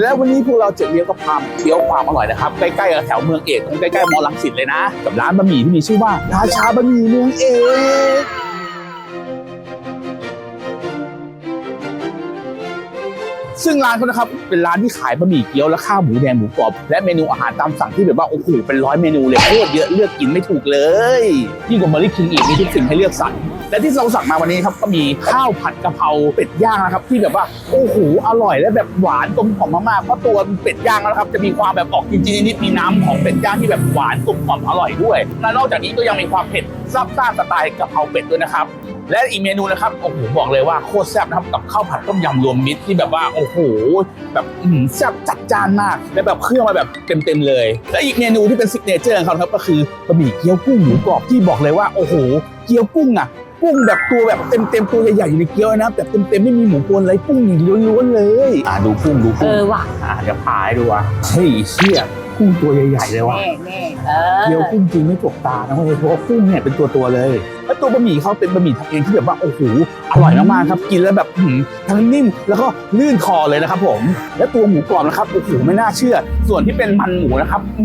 และวันนี้พวกเราเจ็ดเลี้ยวก็พามเคี้ยวความอร่อยนะครับ ใกล้ๆกับแถวเมืองเอกตรงใกล้ๆมอลังสิตเลยนะ กับร้านบะหมี่ที่มีชื่อว่าราชาบะหมี่เมืองเอกซึ่งร้านเขานะครับเป็นร้านที่ขายบะหมี่เกี๊ยวและข้าวหมูแดงหมูกรอบและเมนูอาหารตามสั่งที่แบบว่าโอ้โหเป็นร้อยเมนูเลยโคตรเยอะเลือกกินไม่ถูกเลยยิ่งกว่ามอรี่คิงอีกมีทุกสิ่งให้เลือกสรร และที่เราสั่งมาวันนี้ครับก็มีข้าวผัดกะเพราเป็ดย่างนะครับ ที่แบบว่าโอ้โหอร่อยและแบบหวานกลมกล่อมมากๆเพราะตัวเป็ดย่างนะครับจะมีความแบบออกจริงๆนิดมีน้ำของเป็ดย่างที่แบบหวานกลมกล่อมอร่อยด้วยและนอกจากนี้ก็ยังมีความเผ็ดซับซ่าสไตล์กะเพราเป็ดด้วยนะครับ และอีกเมนูนะครับโอ้โหบอกเลยว่าโคตรแซ่บนะครับกับข้าวผัดต้มยำรวมมิตรที่แบบว่าโอ้โหแบบอื้อหือแซ่บจัดจ้านมากและแบบเครื่องมาแบบเต็มๆเลย และอีกเมนูที่เป็นซิกเนเจอร์ของเขาครับก็คือบะหมี่เกี๊ยวกุ้งหมูกรอบที่บอกเลยว่าโอ้โหเกี๊ยวกุ้งอะกุ้งแบบตัวแบบเต็มๆตัวใหญ่ๆอยู่ในเกี๊ยวนะแต่เต็มๆไม่มีหมูปนอะไรกุ้งอย่างล้วนๆเลย อะดูกุ้งดูเอกุ้งอว่ะอะเดี๋ยวพาให้ดูว่ะเฮ้ยเชี่ย กุ้งตัวใหญ่ๆเลยว่ะแน่แน่เออ เกี๊ยวกุ้งจริงไม่จกตานะเว้ยเพราะว่ากุ้งเนี่ยเป็นตัวตัวๆเลยแล้วตัวบะหมี่เขาเป็นบะหมี่ทำเองที่แบบว่าโอ้โหอร่อยมากๆครับ กินแล้วแบบหือทั้งนิ่มแล้วก็ลื่นคอเลยนะครับ ผม และตัวหมูกรอบนะครับโอ้โหไม่น่าเชื่อ ส่วนที่เป็นมันหมูนะครับอื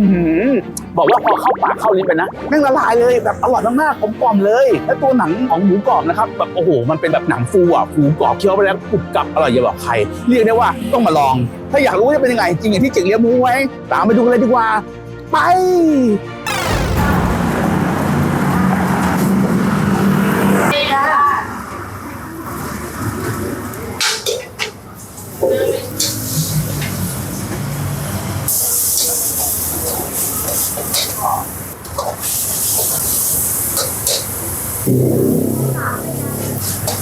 บอกว่าพอเข้าปากเข้าลิ้นไปนะแม่งละลายเลยแบบอร่อยมากๆกลมกล่อมเลย และตัวหนังของหมูกรอบนะครับแบบโอ้โห มันเป็นแบบหนังฟูอะฟูกรอบเคี้ยวไปแล้วกรุบกรับอร่อยอย่าบอกใคร เรียกได้ว่าต้องมาลอง ถ้าอยากรู้ว่าจะเป็นยังไงจริงอย่างที่เจ๋งเลี้ยงมูไว้ ตามไปดูกันเลยดีกว่า ไป Thank you.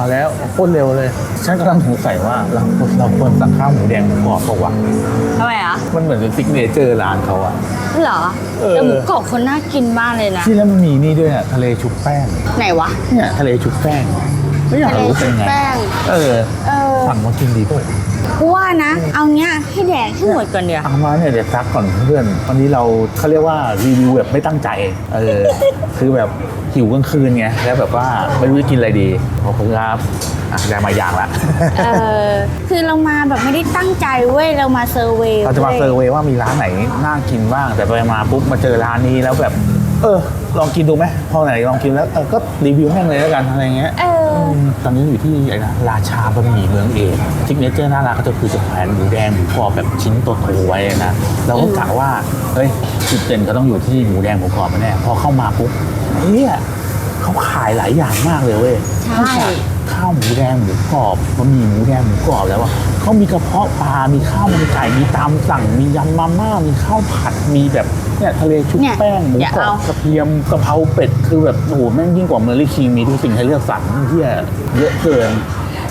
มาแล้วโคตรเร็วเลย ฉันกำลังสงสัยว่าเราเราควรสั่งข้าวหมูแดงหมูกรอบเปล่าวะทำไมอะมันเหมือนเป็นซิกเนเจอร์ร้านเขาอะเหรอเออแต่หมูกรอบคนน่ากินมากเลยนะที่แล้วมันมีนี่ด้วยอะทะเลชุบแป้งไหนวะเนี่ยทะเลชุบแป้งไม่อยากทะเลรู้เป็ชุนบไงแป้งเออเออ สั่งมากินดีป่ะกูว่านะ เอาเนี้ยให้แดกให้หมดก่อนเดี๋ยวเอามาเนี่ยเดี๋ยวซักก่อนเพื่อนวันนี้เราเขาเรียกว่ารีวิวแบบไม่ตั้งใจเออคือแบบหิวกลางคืนไงแล้วแบบว่าไม่รู้จะกินอะไรดีขอบคุณครับอะได้มาอย่างละ เออคือเรามาแบบไม่ได้ตั้งใจเว้ยเรามาเซอร์เวย์เราจะมาว้ยเซอร์เวย์ว่ามีร้านไหนน่ากินบ้าง แต่ไปมาปุ๊บมาเจอร้านนี้แล้วแบบ เออ ลองกินดูไหมพอไหนลองกินแล้วเออก็รีวิวแม่งเลยแล้วกันอะไรเงี้ย เอออืม ตอนนี้อยู่ที่ไอ้นะราชาบะหมี่เมืองเอกซิกเนเจอร์หน้าร้านก็จะคือจะแขวนหมูแดงหมูกรอบแบบชิ้นโตๆไว้นะเราก็กะว่าเฮ้ยจุดเด่นก็ต้องอยู่ที่หมูแดงหมูกรอบแน่พอเข้ามาปุ๊บเฮียเขาขายหลายอย่างมากเลยเว้ยใช่นอกจากข้าวหมูแดงหมูกรอบบะหมี่หมูแดงหมูกรอบแล้วอะเขามีกระเพาะปลา มีข้าวมันไก่ มีตามสั่ง มียำมาม่า มีข้าวผัด มีแบบ เนี่ยทะเลชุบเนี่ยแป้งหมูอย่ากรอบเอากระเทียมกะเพราเป็ดคือแบบโอ้โหแม่งยิ่งกว่าเมอร์ลี่คิงมีทุกสิ่งให้เลือกสรรเที่ยเยอะเกิน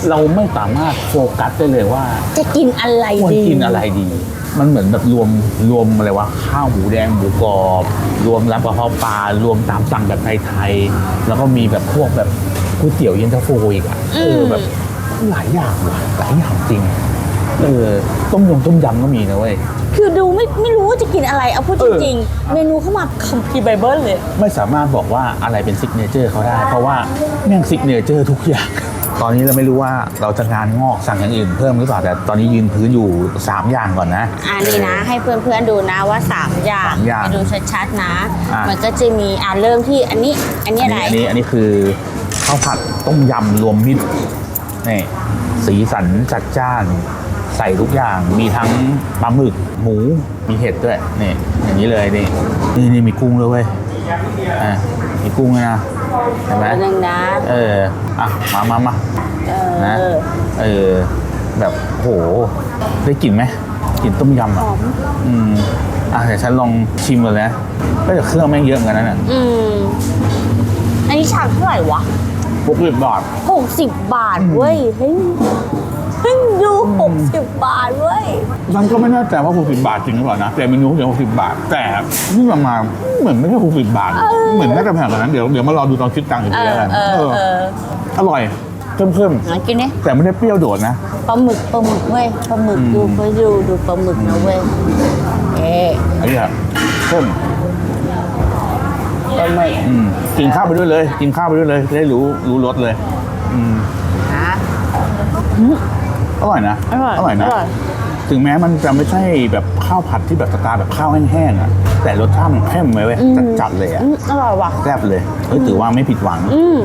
เราไม่สามารถโฟกัสได้เลยว่า จะกินอะไรควรดี กินอะไรดี มันเหมือนแบบรวมรวมอะไรวะข้าวหมูแดงหมูกรอบ รวมร้านกะเพราปลารวมตามสั่งแบบไทยๆแล้วก็มีแบบพวกแบบก๋วยเตี๋ยวเย็นตาโฟอีกอะเออแบบหลายอย่างว่ะหลายอย่างจริง เออต้มยำต้มยำก็มีนะเว้ย คือดูไม่ไม่รู้ว่าจะกินอะไร เอาพูดเอจอริงๆ เมนูเข้ามาคัมภีร์ไบเบิลเลย ไม่สามารถบอกว่าอะไรเป็นซิกเนเจอร์เขาได้ เพราะว่าแม่งซิกเนเจอร์ทุกอย่าง ตอนนี้เราไม่รู้ว่าเราจะงานงอกสั่งอย่างอื่นเพิ่มหรือเปล่าแต่ตอนนี้ยืนพื้นอยู่ 3 อย่างก่อนนะอันนี้นะ ให้เพื่อนๆดูนะว่า 3 อย่างสามอย่างให้ดูชัดๆนะ อะ มันก็จะมีอ่าเริ่มที่อันนี้อันนี้อันอะไรนี้อันนี้อันนี้คือข้าวผัดต้มยำรวมมิตรนี่สีสันจัดจ้าน ใส่ทุกอย่าง มีทั้งปลาหมึก หมู มีเห็ดด้วย นี่ อย่างนี้เลยนี่ นี่นี่มีกุ้งด้วยเว้ยอะมีกุ้งด้วยนะ เห็นไหมอันนึงนะเออ อะ มามามาเอนะอเออ แบบโห ได้กลิ่นไหมกลิ่นต้มยำอะหอมอืม อะเดี๋ยวฉันลองชิมก่อนนะก็จะเครื่องแม่งเยอะเหมือนกันนะเนี่ยอืมอันนี้ชามเท่าไหร่วะ พวกสิบบาทหกสิบบาทเว้ยเฮ้ย เพิ่งดูหกสิบบาทเว้ยฉันก็ไม่แน่ใจว่า60บาทจริงหรือเปล่านะ แต่เมนูเขาเขียน60 บาท แต่นี่มามาเหมือนไม่ใช่60บาท เหมือนน่าจะแพงกว่านั้นเดี๋ยวเดี๋ยวมารอดูตอนคิดตังค์อีกเอทีอแล้วกันเออเออเอออร่อยเข้มงั้นกินนี่ๆแต่ไม่ได้เปรี้ยวโดดนะปลาหมึกปลาหมึกเว้ยปลาหมึกอืมดูไปดูดูปลาหมึกนะเว้ยเอ๊ะอันนี้อะเข้มปลาหมึกอืมกินข้าวไปด้วยเลย กินข้าวไปด้วยเลยจะได้รู้รู้รสเลย อืมนะ อร่อยนะอร่อยอร่อยนะ อร่อย ถึงแม้มันจะไม่ใช่แบบข้าวผัดที่แบบสไตล์แบบข้าวแห้งๆอะ แต่รสชาติมันเข้มเลยเว้ยจัดๆเลยอะอืมอร่อยว่ะ แซ่บเลยเฮ้ยถือว่าไม่ผิดหวังอืม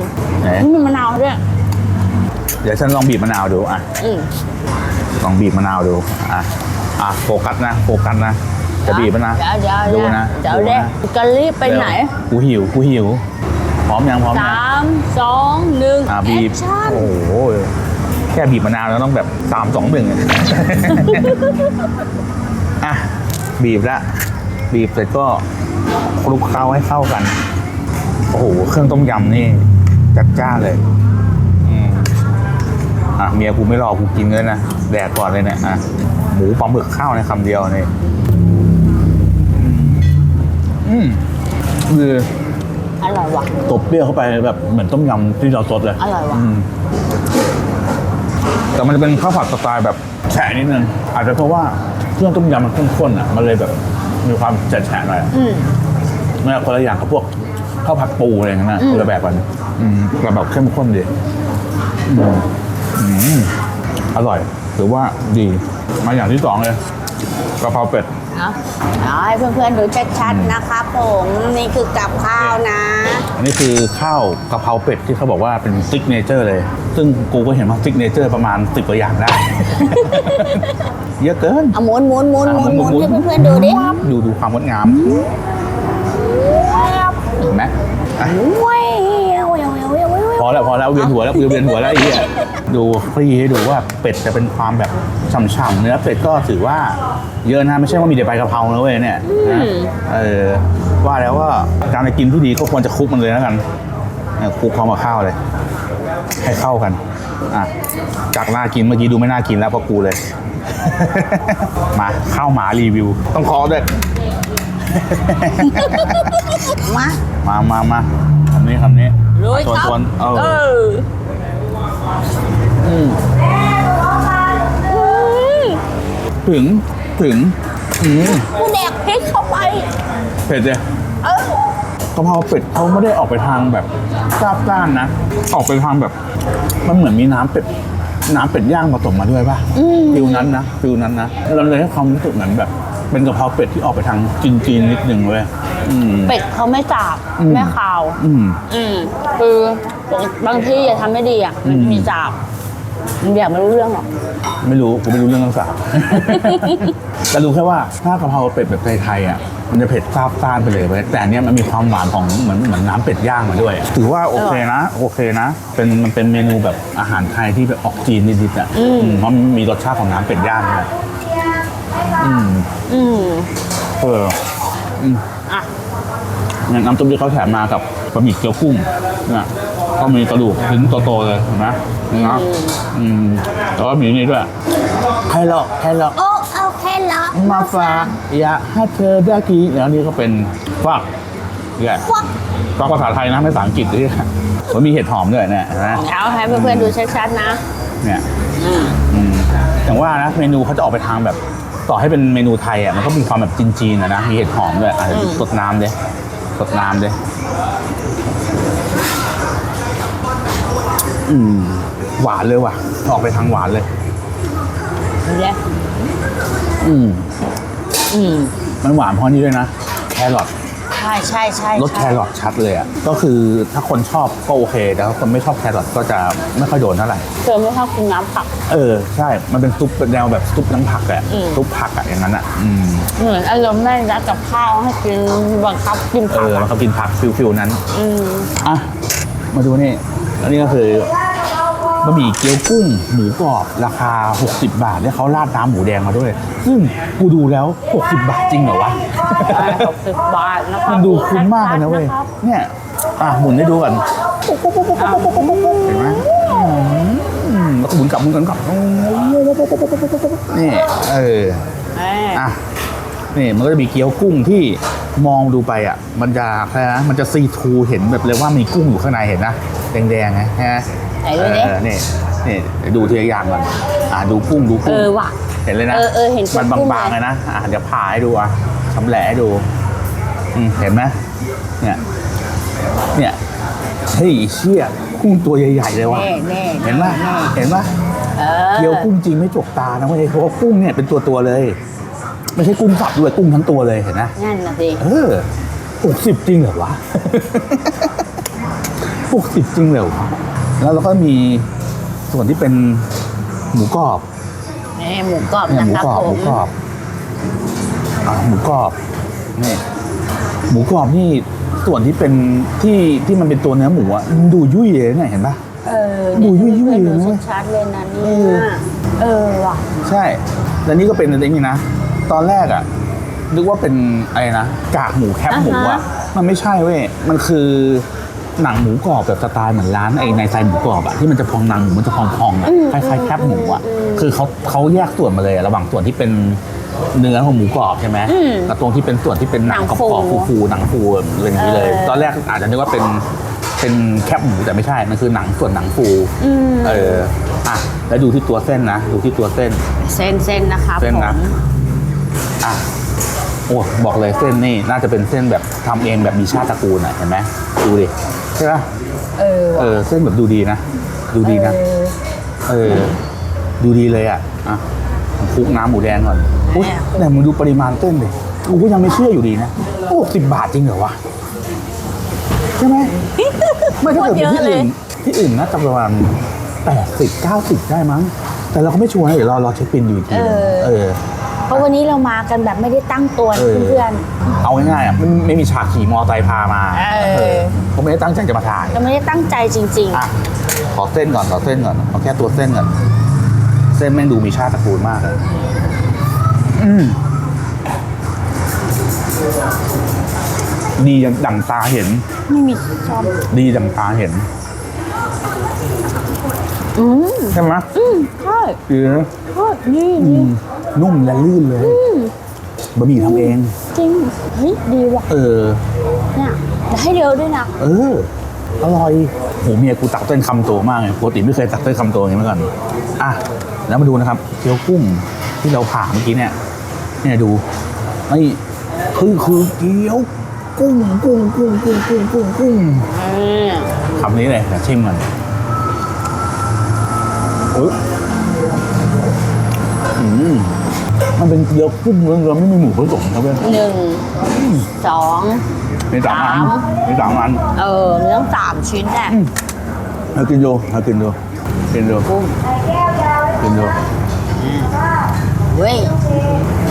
ไหนนี่มีมะนาวด้วย เดี๋ยวฉันลองบีบมะนาวดูอะ อืม ลองบีบมะนาวดู อะ อะโฟกัสนะ โฟกัสนะ จะบีบมันนะเดี๋ยวเดี๋ยวดูนะเดี๋ยวดูเดี๋ยวนะจะรีบไปไหนเดี๋ยวกูหิว กูหิว พร้อมยังพร้อมยังสามสองหนึ่งอะบีบ แอคชั่น โอ้โห แค่บีบมะนาวแล้วต้องแบบสามสองหนึ่งอะ บีบละบีบเสร็จก็คลุกเคล้าให้เข้ากัน โอ้โห เครื่องต้มยำนี่ จัดจ้านเลยอืมอะเมียกูไม่รอกูกินเลยนะแดกก่อนเลยเนี่ยอะหมูปลาหมึกข้าวในคำเดียวนี่อืมอืมคืออร่อยว่ะตบเปรี้ยวเข้าไปแบบเหมือนต้มยำที่เราสดเลย อร่อยว่ะม แต่มันจะเป็นข้าวผัดสไตล์แบบแฉะนิดนึง อาจจะเพราะว่าเครื่องต้มยำมันข้นๆอะ มันเลยแบบมีความแฉะๆหน่อยอืมเนี่ยคนละอย่างกับพวกข้าวผัดปูอะไรอย่างเงี้ยนะคนละแบบกันอืมแต่แบบเข้มข้นดีอืมอืมอร่อยหรือว่าดีมาอย่างที่สองเลยกะเพราเป็ดเอาเอาให้เพื่อนๆดูชัดๆนะครับผมนี่คือกับข้าวนะ อันนี้คือข้าวกะเพราเป็ดที่เขาบอกว่าเป็นซิกเนเจอร์เลย ซึ่งกูก็เห็นว่าซิกเนเจอร์ประมาณสิบกว่าอย่างได้ เยอะเกินเอาหมุนหมุนหมุนหมุนหมุนหมุนให้เพื่อนๆดูดิดูดูความงดงามเห็นไหมอะว้าวว้าวว้าวว้าวว้าวพอแล้วพอแล้วเวียนหัวแล้วเวียนหัวแล้วไอ้เหี้ยดูฟรีให้ดูว่าเป็ดจะเป็นความแบบฉ่ำๆเนื้อเป็ดก็ถือว่าเยอะนะไม่ใช่ว่ามีแต่ใบกะเพรานะเว้ยเนี่ยนะเออว่าแล้วว่าการจะกินที่ดีก็ควรจะคลุกมันเลยแล้วกันเนี่ยคลุกพร้อมกับข้าวเลย ให้เข้ากัน อะ จากน่ากินเมื่อกี้ดูไม่น่ากินแล้วเพราะกูเลย มาข้าวหมารีวิว ต้องขอด้วย มา มามามาคำนี้คำนี้ลุยชวนครับชวนเอเออออืมอืมถึง ถึง อืมกูแดกพริกเข้าไป เผ็ดเลยเออ กะเพราเป็ดเขาไม่ได้ออกไปทางแบบซาบซ่านนะ ออกไปทางแบบ มันเหมือนมีน้ำเป็ด น้ำเป็ดย่างผสมมาด้วยป่ะฟิลนั้นนะฟิลนั้นนะเราเลยให้ความรู้สึกเหมือนแบบ เป็นกะเพราเป็ดที่ออกไปทางจีนๆนิดนึงเว้ยอืม เป็ดเขาไม่จับอืม ไม่คาว อืม อืมคือบางที่อะทำไม่ดีอะมันอืมมีจับมันอยากไม่รู้เรื่องหรอก ไม่รู้กูไม่รู้เรื่องภาษา แต่รู้แค่ว่าถ้ากะเพราเป็ดแบบไทยๆอะมันจะเผ็ดซาบซ่านไปเลยเว้ยแต่อันเนี้ยมันมีความหวานของเหมือนเหมือนน้ำเป็ดย่างมาด้วยอะถือว่าโอเคนะ โอเคนะ เป็นมันเป็นเมนูแบบอาหารไทยที่แบบออกจีนนิดๆอะอืมเพราะมันมีรสชาติของน้ำเป็ดย่างด้วยอืมอืมเอออะ เนี่ยน้ำซุปที่เขาแถมมากับบะหมี่เกี๊ยวกุ้งเนี่ยก็มีกระดูกชิ้นโตๆเลยเห็นไหม นี่นะอืมแล้วก็มีนี่ด้วยไข่หลอกไข่หลอกโอ้เอาแค่ละมาฝากอยากให้เธอได้กินแล้วนี่ก็เป็นฟักเนี่ยฟักฟักภาษาไทยนะไม่ภาษาอังกฤษด้วยมันมีเห็ดหอมด้วยเนี่ยเห็นไหมเอาให้เพื่อนๆดูชัดๆนะเนี่ยอืมอืมอย่างว่านะเมนูเขาจะออกไปทางแบบ ต่อให้เป็นเมนูไทยอะมันก็มีความแบบจีนๆอะนะมีเห็ดหอมด้วยอะเดี๋ยวสดน้ำเลยสดน้ำเลยอืม หวานเลยว่ะ ออกไปทางหวานเลยดูแลอืมอืมมันหวานเพราะนี่ด้วยนะ แครอทใช่ใช่ใช่รสแคใช่รอทชัดเลยอะ ก็คือถ้าคนชอบก็โอเค แต่ถ้าคนไม่ชอบแครอทก็จะไม่ค่อยโดนเท่าไหร่เธอไม่ชอบกินน้ำผัก เออ ใช่ มันเป็นซุปเป็นแนวแบบซุปน้ำผักอะอืม ซุปผักอะอย่างนั้นอะอืม เหมือนอารมณ์แม่ยัดกับข้าวให้กินบังคับกินเอผักอ มันอะเขากินผักฟิลฟิลนั้น อืม อะ มาดูนี่ อันนี้ก็คือ บะหมี่เกี๊ยวกุ้งหมูกรอบราคา 60 บาทเนี่ยเขาราดน้ำหมูแดงมาด้วย ซึ่งกูดูแล้ว 60 บาทจริงเหรอวะ หกสิบบาทนะครับมันดูคุ้มมากเลยนะเว้ย เนี่ย อะหมุนให้ดูก่อนเห็นไหมอืมแล้วก็หมุนกลับหมุนกลับหมุนกลับนี่ เออ แม่ อะนี่มันก็จะมีเกี๊ยวกุ้งที่ มองดูไปอะมันจะอะไรนะมันจะซีทูเห็นแบบเลยว่ามีกุ้งอยู่ข้างในเห็นนะแดงๆไงฮะไหนดูดิ เออนี่นี่เดี๋ยวดูทีละอย่างก่อนอ่าดูกุ้งดูเอกุ้งอว่ะ เห็นเลยนะเออเออเห็นตัวมันกุ้งบางๆเลยเลยนะอะเดี๋ยวผ่าให้ดูอะชำแหละให้ดูอืมเห็นไหมเนี่ยเนี่ยเฮ้ยเชี่ยกุ้งตัวใหญ่ๆเลยว่ะแน่แน่เห็นปะเห็นปะเออเกี๊ยวกุ้งจริงไม่จกตานะเว้ยเพราะว่ากุ้งเนี่ยเป็นตัวตัวๆเลย ไม่ใช่กุ้งสับด้วยกุ้งทั้งตัวเลยเห็นนะนั่นน่ะสิเออหกสิบจริงเหรอวะ หกสิบจริงเหรอวะแล้วเราก็มีส่วนที่เป็นหมูกรอบนี่หมูกรอบเนี่ยนะหมูครับกรอบผหมูมกรอบอ่าหมูกรอบนี่หมูกรอบนี่ส่วนที่เป็นที่ที่มันเป็นตัวเนื้อหมูอะมันดูยุ่ยเลยเนี่ยเห็นปะ เออดูยุ่ยๆเลเลยนะ ชัดๆเลยนะเนี่เออยเออว่ะ ใช่ แล้วนี่ก็เป็นอันนี้นะ ตอนแรกอะนึกว่าเป็นอะไรนะกากหมูแคบหมูอะมันไม่ใช่เว้ยมันคือหนังหมูกรอบแบบสไตล์เหมือนร้านไอ้ในไซหมูกรอบอะที่มันจะพองหนังหมูมันจะพองๆอะคล้ายๆแคบหมูอะคือเขาเขาแยกส่วนมาเลยอะระหว่างส่วนที่เป็นเนื้อของหมูกรอบใช่ไหมกับตรงที่เป็นส่วนที่เป็นหนังกรอบๆฟูๆหนังฟูอะไรอย่างนี้เลย ตอนแรกอาจจะนึกว่าเป็นเป็นแคบหมูแต่ไม่ใช่ มันคือหนังส่วนหนังฟูเอออะแล้วดูที่ตัวเส้นนะ ดูที่ตัวเส้น เส้นเส้นๆนะครับเส้นผมนะ อะโอ้บอกเลยเส้นนี่น่าจะเป็นเส้นแบบทำเองแบบมีชาติตระกูลอะเห็นไหมดูดิใช่ปะเออเอว่ะอเส้นแบบดูดีนะ ดูดีนะ เออเออดูดีเลยอะอะผมคลุกน้ำหมูแดงก่อนอุ้ยแต่มึงดูปริมาณเส้นดิกูก็ยังไม่เชื่ออยู่ดีนะโอ้สิบบาทจริงเหรอวะใช่ไหมไม่ถ้าเกิดเป็นที่อื่นที่อื่นน่าจะประมาณแปดสิบเก้าสิบได้มั้ง แต่เราก็ไม่ชัวร์นะเดี๋ยวเรารอเช็คบินอยู่อีกทีนึงเออ เพราะวันนี้เรามากันแบบไม่ได้ตั้งตัวนะเออ เพื่อน เอาง่ายๆอะไม่ไม่มีฉากขี่มอไซค์พามาเออเขาไม่ได้ตั้งใจจะมาถ่าย ๆเราไม่ได้ตั้งใจจริง อะ ขอเส้นก่อนขอเส้นก่อนเอาแค่ตัวเส้นก่อนเส้นแม่งดูมีชาติตระกูลมากเลยอืมดีอย่างดั่งตาเห็น ๆ ไม่มีชอบดีดั่งตาเห็น อืมใช่ไหมอืมใช่ดีนะใช่นี่อืนี่มนุ่มและลื่นเลยบะหมี่ทำเอง จริงเฮ้ยดีว่ะเออเนี่ยแล้วให้เร็วด้วยนะเอออร่อยโหเมียกูตักเส้นคำโตมากเลยปกติไม่เคยตักเส้นคำโตอย่างนี้มาก่อนอะแล้วมาดูนะครับเกี๊ยวกุ้งที่เราผ่าเมื่อกี้เนี่ยเนี่ยดูนี่คือคือเกี๊ยวกุ้งกุ้งกุ้งกุ้งกุ้งกุ้งกุ้งอืมคำนี้เลยเดี๋ยวชิมกันเออ อืมมันเป็นเกี๊ยวกุ้งเรื่องๆไม่มีหมูผสมครับเพื่อนหนึ่งสองมีสามอันสามมีสามอันเออมีต้องสามชิ้นแหละเอากินดูเอากินดูกินดูกุ้งกินดูเว้ย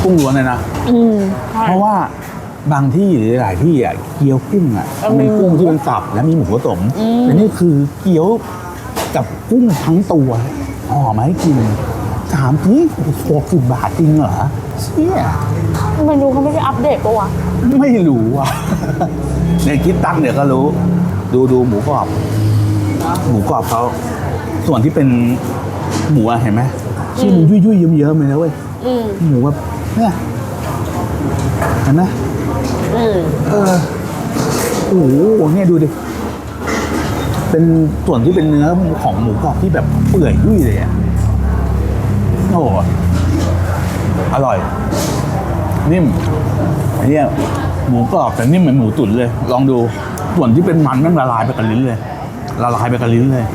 กุ้งล้วนเลยนะอืมใช่เพราะว่าบางที่หรือหลายที่อะเกี๊ยวกุ้งอะเออมันเป็นกุ้งที่มันสับและมีหมูผสมอืมแต่นี่คือเกี๊ยวกับกุ้งทั้งตัว ห่อมาให้กินถามจริงหกสิบบาทจริงเหรอเชี่ยเมนูเขาไม่ได้อัปเดตปะวะไม่รู้อะเนี่ยคิดตังค์เดี๋ยวก็รู้ ดูดูหมูกรอบ หมูกรอบเขาส่วนที่เป็นหมูอะเห็นไหมที่มันยุ่ยๆเยิ้มๆเลยนะเว้ยอืมหมูแบบเนี่ยเห็นไหมอืมเออโอ้โหเนี่ยดูดิ เป็นส่วนที่เป็นเนื้อของหมูกรอบที่แบบเปื่อยยุ่ยเลยอะโอ้โหอร่อย นิ่มไอ้เนี่ยหมูกรอบแต่นิ่มเหมือนหมูตุ๋นเลย ลองดูส่วนที่เป็นมันนั่นละลายไปกับลิ้นเลย ละลายไปกับลิ้นเลย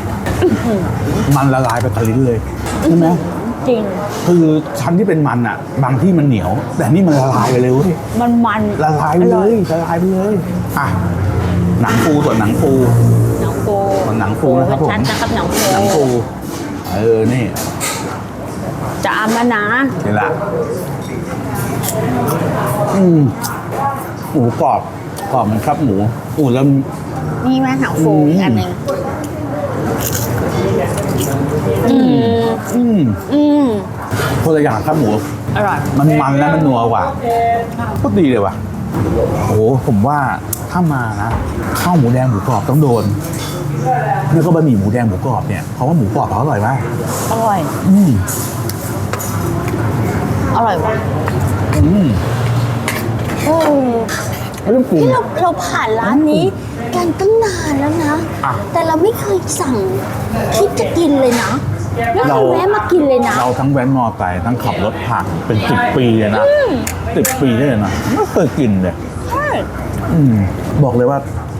มันละลายไปกับลิ้นเลยใช่ไหมจริง คือชั้นที่เป็นมันอะ บางที่มันเหนียว แต่นี่มันละลายไปเลยเว้ยมันมันละลายไปเลยละลายไปเลยอะหนังปูส่วนหนังปู หนังปูส่วนหนังปูนะครับผมชัดนะครับหนังปูหนังปูเออนี่จะเอามานะนี่แหละอืมหมูกรอบกรอบเหมันครับหมูอู้แล้วนี่ไหมหนังปูอืมอีกอันหนึ่งอืมอืมอืมคนละอย่างครับหมูอร่อยมันมันและมันนัวกว่าก็ดีเลยว่ะโอ้โหผมว่าถ้ามานะข้าวหมูแดงหมูกรอบต้องโดน แล้วก็บะหมี่หมูแดงหมูกรอบเนี่ยเพราะว่าหมูกรอบเขาอร่อยมากอร่อย อืมอร่อยว่ะอืมเออเรื่องปรุง ที่เราเราผ่านร้านนี้กันตั้งนานแล้วนะ อะ แต่เราไม่เคยสั่งคิดจะกินเลยนะไม่เคยแวะมากินเลยนะ เราทั้งแว้นมอไซค์ทั้งขับรถผ่านเป็นสิบปีเลยนะสิบปีได้เลยนะไม่เคยกินเลยใช่อืมบอกเลยว่า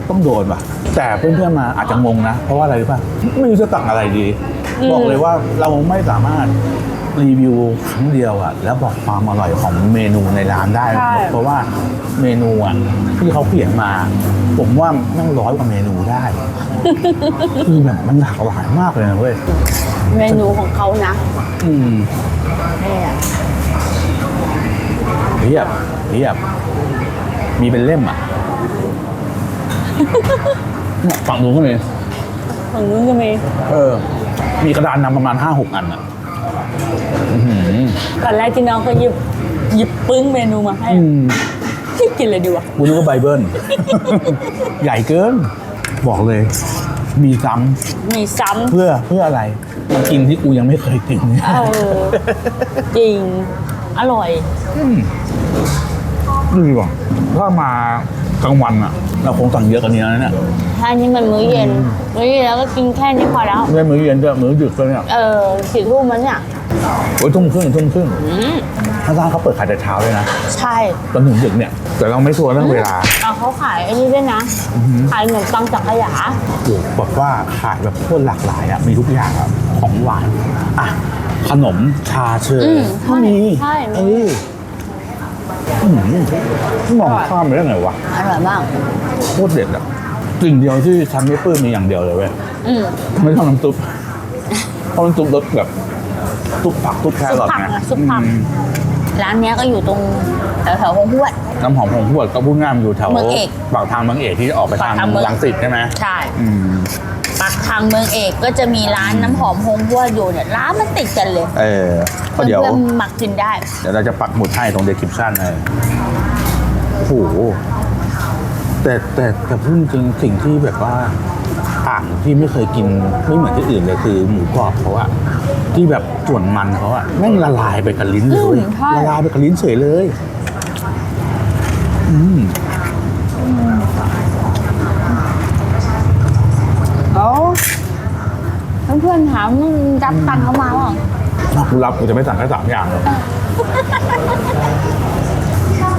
ต้องโดนว่ะ แต่เพื่อนๆมาอาจจะงงนะ เพราะว่าอะไรรู้ป่ะไม่รู้จะสั่งอะไรดี บอกเลยว่าเราไม่สามารถรีวิวครั้งเดียวอะแล้วบอกความอร่อยของเมนูในร้านได้เพราะว่าเมนูอะที่เขาเขียนมา ผมว่านั่งร้อยกว่าเมนูได้ คือแบบมันหลากหลายมากเลยนะเว้ยเมนูของเขานะอืมเนี่ยเรียบเรียบมีเป็นเล่มอะ เนี่ยฝั่งนู้นก็มีฝั่งนู้นก็มีเออ มีกระดานนำประมาณห้าหกอันอะอื้อหือตอนแรกที่น้องก็หยิบหยิบปึ้งเมนูมาให้อืมที่กินเลยดีวะกูนึกว่าไบเบิล ใหญ่เกิน บอกเลย มีซ้มีซ้ำเพื่อเพื่ออะไรมากินที่กูยังไม่เคยกินำเออจริง อร่อยดีว่ะถ้ามา กลางวันอะ เราคงสั่งเยอะกว่านี้แล้วเนี่ยถ้านี้มันมื้อเย็น มื้อเย็นแล้วก็กินแค่นี้พอแล้ว ไม่ได้มื้อเย็นด้วยมื้อดึกด้วยเนี่ยเออสี่ทุ่มมันเนี่ยโอ้ยทุ่มครึ่งทุ่มครึ่งอืมถ้าร้านเขาเปิดขายแต่เช้าเลยนะใช่จนถึงดึกเนี่ย แต่เราไม่ชัวร์เรื่องเวลา เอาเขาขายไอ้นี่ด้วยนะ ขายขนมปังสังขยา โอ้บอกว่าขายแบบโคตรหลากหลายอะมีทุกอย่างอะของหวาน อะ ขนมชาเชยอืมก็มีใช่ใช่เออ อืมมองข้ามไปได้ไงวะอร่อยมาก โคตรเด็ดอะสิ่งเดียวที่ฉันไม่ปลื้มมีอย่างเดียวเลยเว้ยอืม ไม่ต้องน้ำซุปเพราะน้ำซุปรสแบบซุปผักซุปแครอทซุปผักไงอะซุปผัก อืมร้านเนี้ยก็อยู่ตรงแถวแถวๆหงหวด น้ำหอมของพวดก็พูดง่ายมันอยู่แถวเมืองเอกปากทางเมืองเอกที่ออกไปทางปากทางเมือง ลังสิตใช่ไหมใช่ อืม ปากทางเมืองเอกก็จะมีร้านน้ำหอมหงหวดอยู่เนี่ยร้านมันติดกันเลยเออก็เดี๋ยวเพื่อนๆมักกินได้ เดี๋ยวเราจะปักหมุดให้ตรง description ให้โอ้โหแต่แต่แต่พูดจริงสิ่งที่แบบว่าต่างที่ไม่เคยกินไม่เหมือนที่อื่นเลยคือหมูกรอบเขาอะที่แบบส่วนมันเขาอะแม่งละลายไปกับลิ้นเลยอืมใช่ ละลายไปกับลิ้นเฉยเลย อืม เอา เพื่อนๆถามมึงรับตังค์เขามาเปล่าถ้ากูรับกูจะไม่สั่งแค่สามอย่างเลย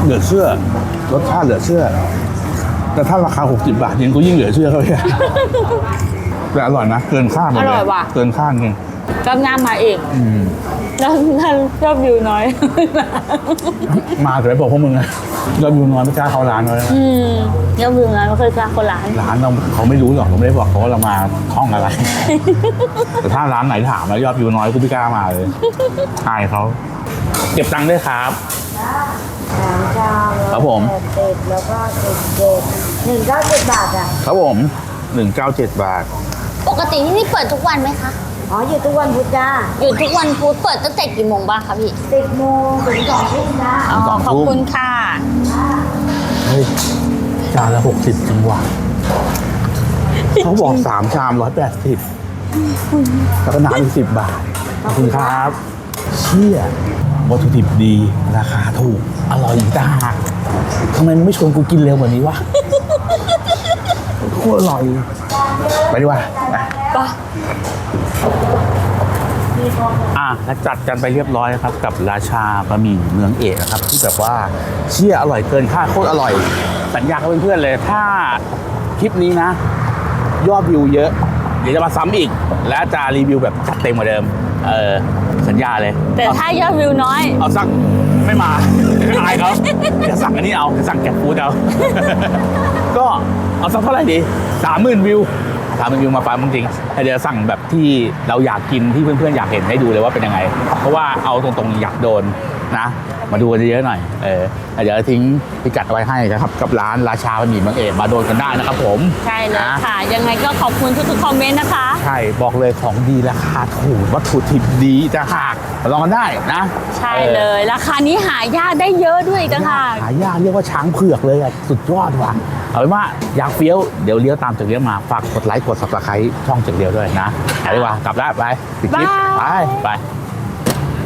เหลือเชื่อ รสชาติเหลือเชื่อ แต่ถ้าราคา 60 บาทจริงกูยิ่งเหลือเชื่อเขาเลยอะแต่อร่อยนะ เกินคาดหมดเลยอร่อยว่ะ เกินคาดจริง รอบหน้ามาเองอืมแล้วท่านชอบวิวน้อย มาแต่ไม่บอกพวกมึงนะเราอยู่น้อยไม่กล้าเข้าร้านเลยนะอืมยอดวิวน้อยไม่เคยกล้าคนร้าน ร้านเราเขาไม่รู้หรอกเราไม่ได้บอกเขาว่าเรามาท่องอะไร แต่ถ้าร้านไหนถามแล้วยอดวิวน้อยกูไม่กล้ามาเลยอายเขาเก็บตังค์ด้วยครับ สามชามครับผมแปดสิบแล้วก็เจ็ดเจ็ดหนึ่งเก้าเจ็ดบาทอะ ครับผมหนึ่งเก้าเจ็ดบาท ปกติที่นี่เปิดทุกวันไหมคะ อ๋ออยู่ทุกวันพุธจ้าอยู่ทุกวันพุธเปิดตั้งแต่กี่โมงบ้างคะพี่สิบโมงถึงสองทุ่มจ้าอ๋อสองขอบทุ่มคุณค่ะเฮ้ยจานละหกสิบจริงว่ะเขาบอกสามชามร้อยแปดสิบแล้วก็น้ำอีกสิบบาท ขอบคุณครับเชี่ยวัตถุดิบดีราคาถูก อร่อยอีกต่างหากทำไมมึงไม่ชวนกูกินเร็วกว่านี้วะโคตรอร่อย ไปดีกว่าไปไป อะและจัดกันไปเรียบร้อยครับ กับราชาบะหมี่เมืองเอกนะครับ ที่แบบว่าเชี่ยอร่อยเกินคาดโคตรอร่อย สัญญากับเพื่อนๆเลย ถ้าคลิปนี้นะ ยอดวิวเยอะ เดี๋ยวจะมาซ้ำอีก และจะรีวิวแบบจัดเต็มกว่าเดิม เออสัญญาเลย แต่ถ้ายอดวิวน้อย เอาสักไม่มา อายเขาจะสั่งอันนี้เอาจะสั่งแกะฟูดเอา ก็เอาสักเท่าไหร่ดีสามหมื่นวิว สามหมื่นวิวมาฟังจริงๆเดี๋ยวสั่งแบบที่เราอยากกินที่เพื่อนๆอยากเห็นให้ดูเลยว่าเป็นยังไง เพราะว่าเอาตรงๆอยากโดน นะ มาดูกันเยอะๆหน่อย เออเดี๋ยวทิ้งพิกัดไว้ให้นะครับ กับร้านราชาบะหมี่เมืองเอกมาโดนกันได้นะครับผม ใช่เลยนะค่ะ ยังไงก็ขอบคุณทุกๆคอมเมนต์นะคะ ใช่ บอกเลยของดีราคาถูกวัตถุดิบดีจะหากมาลองกันได้นะ ใช่ออเลย ราคานี้หายากได้เยอะด้วยอีกันค่ะ หายากเรียกว่าช้างเผือกเลยอะสุดยอดว่ะเอาเป็นว่าอยากเฟี้ยวเดี๋ยวเลี้ยวตามจากเลี้ยวมาฝากกดไลค์กด subscribe ช่องจากเดียวด้วยนะไปดีกว่า กลับแล้วไปปิดคลิปบ๊ายไปไป